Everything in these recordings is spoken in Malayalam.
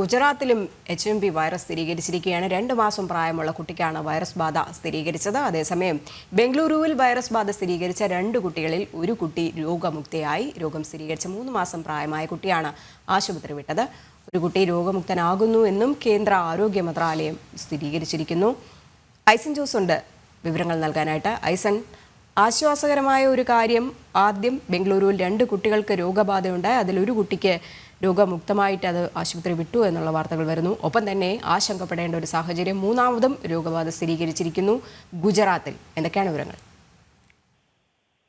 ഗുജറാത്തിലും എച്ച് എം പി വൈറസ് സ്ഥിരീകരിച്ചിരിക്കുകയാണ്. രണ്ട് മാസം പ്രായമുള്ള കുട്ടിക്കാണ് വൈറസ് ബാധ സ്ഥിരീകരിച്ചത്. അതേസമയം ബംഗളൂരുവിൽ വൈറസ് ബാധ സ്ഥിരീകരിച്ച രണ്ട് കുട്ടികളിൽ ഒരു കുട്ടി രോഗമുക്തിയായി. രോഗം സ്ഥിരീകരിച്ച മൂന്ന് മാസം പ്രായമായ കുട്ടിയാണ് ആശുപത്രി വിട്ടത്. ഒരു കുട്ടി രോഗമുക്തനാകുന്നു എന്നും കേന്ദ്ര ആരോഗ്യ മന്ത്രാലയം സ്ഥിരീകരിച്ചിരിക്കുന്നു. ഐസൻ ജോസ് ഉണ്ട്. വിവരങ്ങൾ നൽകാനായിട്ട് ഐസൻ ആശ്വാസകരമായ ഒരു കാര്യം. ആദ്യം ബംഗളൂരുവിൽ രണ്ട് കുട്ടികൾക്ക് രോഗബാധയുണ്ടായി. അതിലൊരു കുട്ടിക്ക് രോഗമുക്തമായിട്ട് അത് ആശുപത്രി വിട്ടു എന്നുള്ള വാർത്തകൾ വരുന്നു. ഒപ്പം തന്നെ ആശങ്കപ്പെടേണ്ട ഒരു സാഹചര്യം മൂന്നാമതും രോഗബാധ സ്ഥിരീകരിച്ചിരിക്കുന്നു. ഗുജറാത്തിൽ എന്തൊക്കെയാണ് വിവരങ്ങൾ?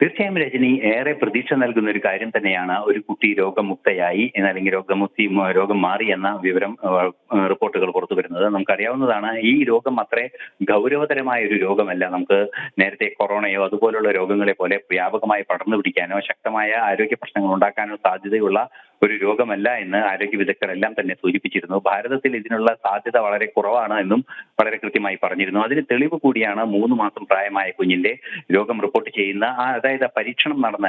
തീർച്ചയായും രജനി ഏറെ പ്രതീക്ഷ നൽകുന്ന ഒരു കാര്യം തന്നെയാണ് ഒരു കുട്ടി രോഗമുക്തയായി അല്ലെങ്കിൽ രോഗമുക്തി രോഗം മാറി എന്ന വിവരം റിപ്പോർട്ടുകൾ പുറത്തു വരുന്നത്. നമുക്കറിയാവുന്നതാണ് ഈ രോഗം അത്രേ ഗൗരവതരമായ ഒരു രോഗമല്ല. നമുക്ക് നേരത്തെ കൊറോണയോ അതുപോലുള്ള രോഗങ്ങളെ പോലെ വ്യാപകമായി പടർന്നു പിടിക്കാനോ ശക്തമായ ആരോഗ്യ പ്രശ്നങ്ങൾ ഉണ്ടാക്കാനോ സാധ്യതയുള്ള ഒരു രോഗമല്ല എന്ന് ആരോഗ്യ വിദഗ്ധരെല്ലാം തന്നെ സൂചിപ്പിച്ചിരുന്നു. ഭാരതത്തിൽ ഇതിനുള്ള സാധ്യത വളരെ കുറവാണ് എന്നും വളരെ കൃത്യമായി പറഞ്ഞിരുന്നു. അതിന് തെളിവ് കൂടിയാണ് മൂന്ന് മാസം പ്രായമായ കുഞ്ഞിന്റെ രോഗം റിപ്പോർട്ട് ചെയ്യുന്ന ആ അതായത് പരീക്ഷണം നടന്ന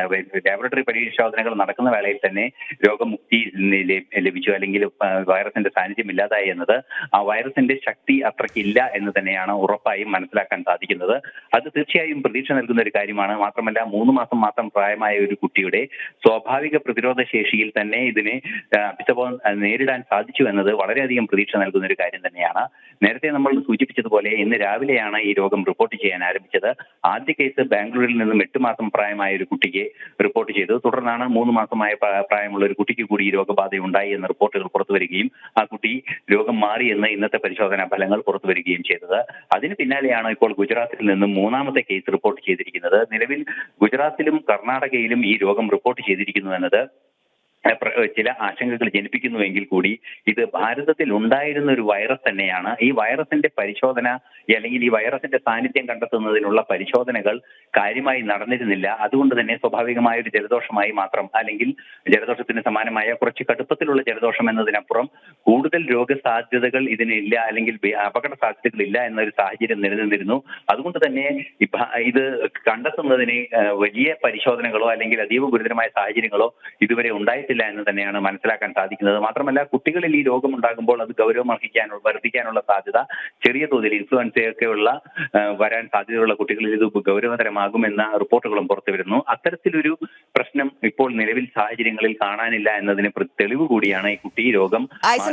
ലാബറട്ടറി പരിശോധനകൾ നടക്കുന്ന വേളയിൽ തന്നെ രോഗമുക്തി ലഭ- ലഭിച്ചു. അല്ലെങ്കിൽ വൈറസിന്റെ സാന്നിധ്യം ഇല്ലാതായി എന്നത് ആ വൈറസിന്റെ ശക്തി അത്രയ്ക്കില്ല എന്ന് തന്നെയാണ് ഉറപ്പായും മനസ്സിലാക്കാൻ സാധിക്കുന്നത്. അത് തീർച്ചയായും പ്രതീക്ഷ നൽകുന്ന ഒരു കാര്യമാണ്. മാത്രമല്ല മൂന്ന് മാസം മാത്രം പ്രായമായ ഒരു കുട്ടിയുടെ സ്വാഭാവിക പ്രതിരോധ ശേഷിയിൽ തന്നെ ഇതിനെ അഭിസംബോധന നേരിടാൻ സാധിച്ചു എന്നത് വളരെയധികം പ്രതീക്ഷ നൽകുന്ന ഒരു കാര്യം തന്നെയാണ്. നേരത്തെ നമ്മൾ സൂചിപ്പിച്ചതുപോലെ ഇന്ന് രാവിലെയാണ് ഈ രോഗം റിപ്പോർട്ട് ചെയ്യാൻ ആരംഭിച്ചത്. ആദ്യ കേസ് ബാംഗ്ലൂരിൽ നിന്നും എട്ട് മാസം പ്രായമായ ഒരു കുട്ടിക്ക് റിപ്പോർട്ട് ചെയ്തു. തുടർന്നാണ് മൂന്ന് മാസമായ പ്രായമുള്ള ഒരു കുട്ടിക്ക് കൂടി ഈ രോഗബാധ ഉണ്ടായി എന്ന റിപ്പോർട്ടുകൾ പുറത്തു വരികയും ആ കുട്ടി രോഗം മാറി എന്ന് ഇന്നത്തെ പരിശോധനാ ഫലങ്ങൾ പുറത്തു വരികയും ചെയ്തത്. അതിന് പിന്നാലെയാണ് ഇപ്പോൾ ഗുജറാത്തിൽ നിന്നും മൂന്നാമത്തെ കേസ് റിപ്പോർട്ട് ചെയ്തിരിക്കുന്നത്. നിലവിൽ ഗുജറാത്തിലും കർണാടകയിലും ഈ രോഗം റിപ്പോർട്ട് ചെയ്തിരിക്കുന്നു എന്നത് ചില ആശങ്കകൾ ജനിപ്പിക്കുന്നുവെങ്കിൽ കൂടി ഇത് ഭാരതത്തിൽ ഉണ്ടായിരുന്ന ഒരു വൈറസ് തന്നെയാണ്. ഈ വൈറസിന്റെ പരിശോധന അല്ലെങ്കിൽ ഈ വൈറസിന്റെ സാന്നിധ്യം കണ്ടെത്തുന്നതിനുള്ള പരിശോധനകൾ കാര്യമായി നടന്നിരുന്നില്ല. അതുകൊണ്ട് തന്നെ സ്വാഭാവികമായ ഒരു ജലദോഷമായി മാത്രം അല്ലെങ്കിൽ ജലദോഷത്തിന് സമാനമായ കുറച്ച് കടുപ്പത്തിലുള്ള ജലദോഷം എന്നതിനപ്പുറം കൂടുതൽ രോഗസാധ്യതകൾ ഇതിനില്ല അല്ലെങ്കിൽ അപകട സാധ്യതകൾ ഇല്ല എന്നൊരു സാഹചര്യം നിലനിന്നിരുന്നു. അതുകൊണ്ട് തന്നെ ഇത് കണ്ടെത്തുന്നതിന് വലിയ പരിശോധനകളോ അല്ലെങ്കിൽ അതീവ ഗുരുതരമായ സാഹചര്യങ്ങളോ ഇതുവരെ ഉണ്ടായിട്ടില്ല. എന്ന് തന്നെയാണ് മനസ്സിലാക്കാൻ സാധിക്കുന്നത്. മാത്രമല്ല കുട്ടികളിൽ ഈ രോഗം ഉണ്ടാകുമ്പോൾ അത് ഗൗരവം അർഹിക്കാനുള്ള വർദ്ധിക്കാനുള്ള സാധ്യത ചെറിയ തോതിൽ ഇൻഫ്ലുവൻസയൊക്കെയുള്ള വരാൻ സാധ്യതയുള്ള കുട്ടികളിൽ ഇത് ഗൗരവതരമാകുമെന്ന റിപ്പോർട്ടുകളും പുറത്തു വരുന്നു. അത്തരത്തിലൊരു പ്രശ്നം ഇപ്പോൾ നിലവിൽ സാഹചര്യങ്ങളിൽ കാണാനില്ല എന്നതിന് തെളിവ് കൂടിയാണ് ഈ കുട്ടി രോഗം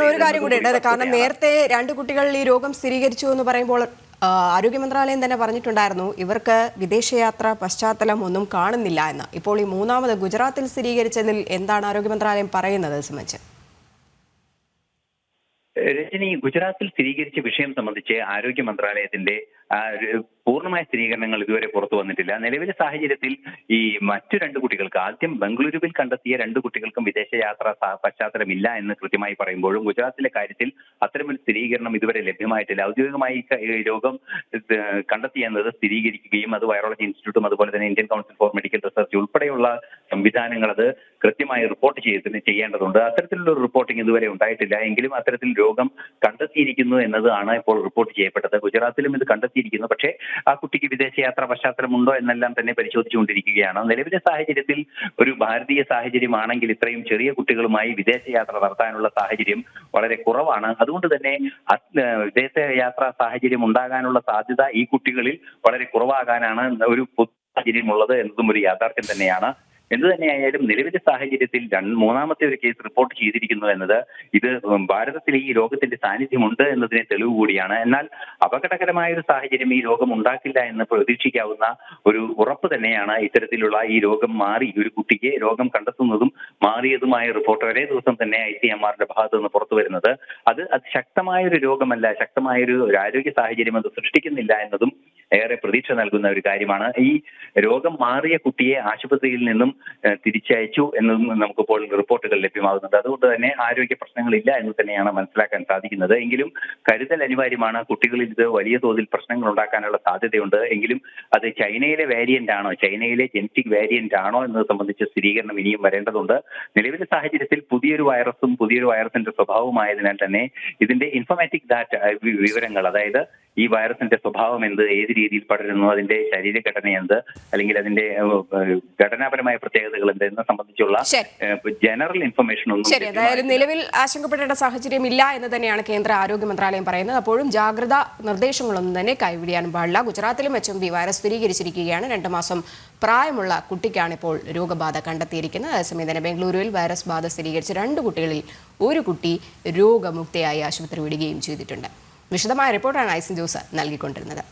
ഒരു കാര്യം കൂടി കാരണം നേരത്തെ രണ്ട് കുട്ടികളിൽ ഈ രോഗം സ്ഥിരീകരിച്ചു എന്ന് പറയുമ്പോൾ ആരോഗ്യ മന്ത്രാലയം തന്നെ പറഞ്ഞിട്ടുണ്ടായിരുന്നു ഇവർക്ക് വിദേശയാത്ര പശ്ചാത്തലം ഒന്നും കാണുന്നില്ല എന്ന്. ഇപ്പോൾ ഈ മൂന്നാമത് ഗുജറാത്തിൽ സ്ഥിരീകരിച്ചതിൽ എന്താണ് ആരോഗ്യ മന്ത്രാലയം പറയുന്നത് സംബന്ധിച്ച്? രജനി ഗുജറാത്തിൽ സ്ഥിരീകരിച്ച വിഷയം സംബന്ധിച്ച് ആരോഗ്യ മന്ത്രാലയത്തിന്റെ പൂർണമായ സ്ഥിരീകരണങ്ങൾ ഇതുവരെ പുറത്തു വന്നിട്ടില്ല. നിലവിലെ സാഹചര്യത്തിൽ ഈ മറ്റു രണ്ട് കുട്ടികൾക്ക് ആദ്യം ബംഗളൂരുവിൽ കണ്ടെത്തിയ രണ്ട് കുട്ടികൾക്കും വിദേശയാത്ര പശ്ചാത്തലമില്ല എന്ന് കൃത്യമായി പറയുമ്പോഴും ഗുജറാത്തിലെ കാര്യത്തിൽ അത്തരമൊരു സ്ഥിരീകരണം ഇതുവരെ ലഭ്യമായിട്ടില്ല. ഔദ്യോഗികമായി രോഗം കണ്ടെത്തി എന്നത് സ്ഥിരീകരിക്കുകയും അത് വൈറോളജി ഇൻസ്റ്റിറ്റ്യൂട്ടും അതുപോലെ തന്നെ Indian Council for Medical Research ഉൾപ്പെടെയുള്ള സംവിധാനങ്ങൾ അത് കൃത്യമായി റിപ്പോർട്ട് ചെയ്ത് ചെയ്യേണ്ടതുണ്ട്. അത്തരത്തിലുള്ള ഒരു റിപ്പോർട്ടിംഗ് ഇതുവരെ ഉണ്ടായിട്ടില്ല. എങ്കിലും അത്തരത്തിൽ രോഗം കണ്ടെത്തിയിരിക്കുന്നു എന്നതാണ് ഇപ്പോൾ റിപ്പോർട്ട് ചെയ്യപ്പെട്ടത്. ഗുജറാത്തിലും ഇത് കണ്ടെത്തിയിരിക്കുന്നു പക്ഷേ ആ കുട്ടിക്ക് വിദേശയാത്ര പശ്ചാത്തലമുണ്ടോ എന്നെല്ലാം തന്നെ പരിശോധിച്ചുകൊണ്ടിരിക്കുകയാണ്. നിലവിലെ സാഹചര്യത്തിൽ ഒരു ഭാരതീയ സാഹചര്യമാണെങ്കിൽ ഇത്രയും ചെറിയ കുട്ടികളുമായി വിദേശയാത്ര നടത്താനുള്ള സാഹചര്യം വളരെ കുറവാണ്. അതുകൊണ്ട് തന്നെ വിദേശയാത്ര സാഹചര്യം ഉണ്ടാകാനുള്ള സാധ്യത ഈ കുട്ടികളിൽ വളരെ കുറവാകാനാണ് ഒരു സാഹചര്യമുള്ളത് എന്നതും ഒരു യാഥാർത്ഥ്യം തന്നെയാണ്. എന്തു തന്നെയായാലും നിലവിലെ സാഹചര്യത്തിൽ മൂന്നാമത്തെ ഒരു കേസ് റിപ്പോർട്ട് ചെയ്തിരിക്കുന്നു എന്നത് ഇത് ഭാരതത്തിൽ ഈ രോഗത്തിന്റെ സാന്നിധ്യമുണ്ട് എന്നതിന് തെളിവ് കൂടിയാണ്. എന്നാൽ അപകടകരമായ ഒരു സാഹചര്യം ഈ രോഗം ഉണ്ടാക്കില്ല എന്ന് പ്രതീക്ഷിക്കാവുന്ന ഒരു ഉറപ്പ് തന്നെയാണ് ഇത്തരത്തിലുള്ള ഈ രോഗം മാറി ഒരു കുട്ടിക്ക് രോഗം കണ്ടെത്തുന്നതും മാറിയതുമായ റിപ്പോർട്ട് ഒരേ ദിവസം തന്നെ ഐ സി എം ആറിന്റെ ഭാഗത്ത് നിന്ന് പുറത്തു വരുന്നത്. അത് ശക്തമായ ഒരു രോഗമല്ല ശക്തമായ ഒരു ആരോഗ്യ സാഹചര്യം അത് സൃഷ്ടിക്കുന്നില്ല എന്നതും ഏറെ പ്രതീക്ഷ നൽകുന്ന ഒരു കാര്യമാണ്. ഈ രോഗം മാറിയ കുട്ടിയെ ആശുപത്രിയിൽ നിന്നും തിരിച്ചയച്ചു എന്നതും നമുക്കിപ്പോൾ റിപ്പോർട്ടുകൾ ലഭ്യമാകുന്നുണ്ട്. അതുകൊണ്ട് തന്നെ ആരോഗ്യ പ്രശ്നങ്ങളില്ല എന്ന് തന്നെയാണ് മനസ്സിലാക്കാൻ സാധിക്കുന്നത്. എങ്കിലും കരുതൽ അനിവാര്യമാണ്. കുട്ടികളിൽ ഇത് വലിയ തോതിൽ പ്രശ്നങ്ങൾ ഉണ്ടാക്കാനുള്ള സാധ്യതയുണ്ട്. എങ്കിലും അത് ചൈനയിലെ വേരിയന്റ് ആണോ ചൈനയിലെ ജനറ്റിക് വേരിയന്റ് ആണോ എന്നത് സംബന്ധിച്ച് സ്ഥിരീകരണം ഇനിയും വരേണ്ടതുണ്ട്. നിലവിലെ സാഹചര്യത്തിൽ പുതിയൊരു വൈറസും പുതിയൊരു വൈറസിന്റെ സ്വഭാവമായതിനാൽ തന്നെ ഇതിന്റെ ഇൻഫോമാറ്റിക് ഡാറ്റ വിവരങ്ങൾ അതായത് ഈ വൈറസിന്റെ സ്വഭാവം എന്ത് ഏത് രീതിയിൽ പടരുന്നു അതിന്റെ ശരീരഘടന എന്ത് അല്ലെങ്കിൽ അതിന്റെ ഘടനാപരമായ പ്രത്യേകതകൾ എന്ത് എന്നെ സംബന്ധിച്ചുള്ള ജനറൽ ഇൻഫർമേഷൻ ഒന്നും ശരി അതായത് നിലവിൽ ആശങ്കപ്പെടേണ്ട സാഹചര്യം ഇല്ല എന്ന് തന്നെയാണ് കേന്ദ്ര ആരോഗ്യ മന്ത്രാലയം പറയുന്നത്. അപ്പോഴും ജാഗ്രതാ നിർദ്ദേശങ്ങളൊന്നും തന്നെ കൈവിടിയാനും പാടില്ല. ഗുജറാത്തിലും എച്ച് എം ബി വൈറസ് സ്ഥിരീകരിച്ചിരിക്കുകയാണ്. രണ്ട് മാസം പ്രായമുള്ള കുട്ടിക്കാണ് ഇപ്പോൾ രോഗബാധ കണ്ടെത്തിയിരിക്കുന്നത്. അതേസമയം തന്നെ ബംഗളൂരുവിൽ വൈറസ് ബാധ സ്ഥിരീകരിച്ച രണ്ട് കുട്ടികളിൽ ഒരു കുട്ടി രോഗമുക്തയായി ആശുപത്രി വിടുകയും ചെയ്തിട്ടുണ്ട്. വിശദമായ റിപ്പോർട്ടാണ് ഐസിൻ ജോസ് നൽകിക്കൊണ്ടിരുന്നത്.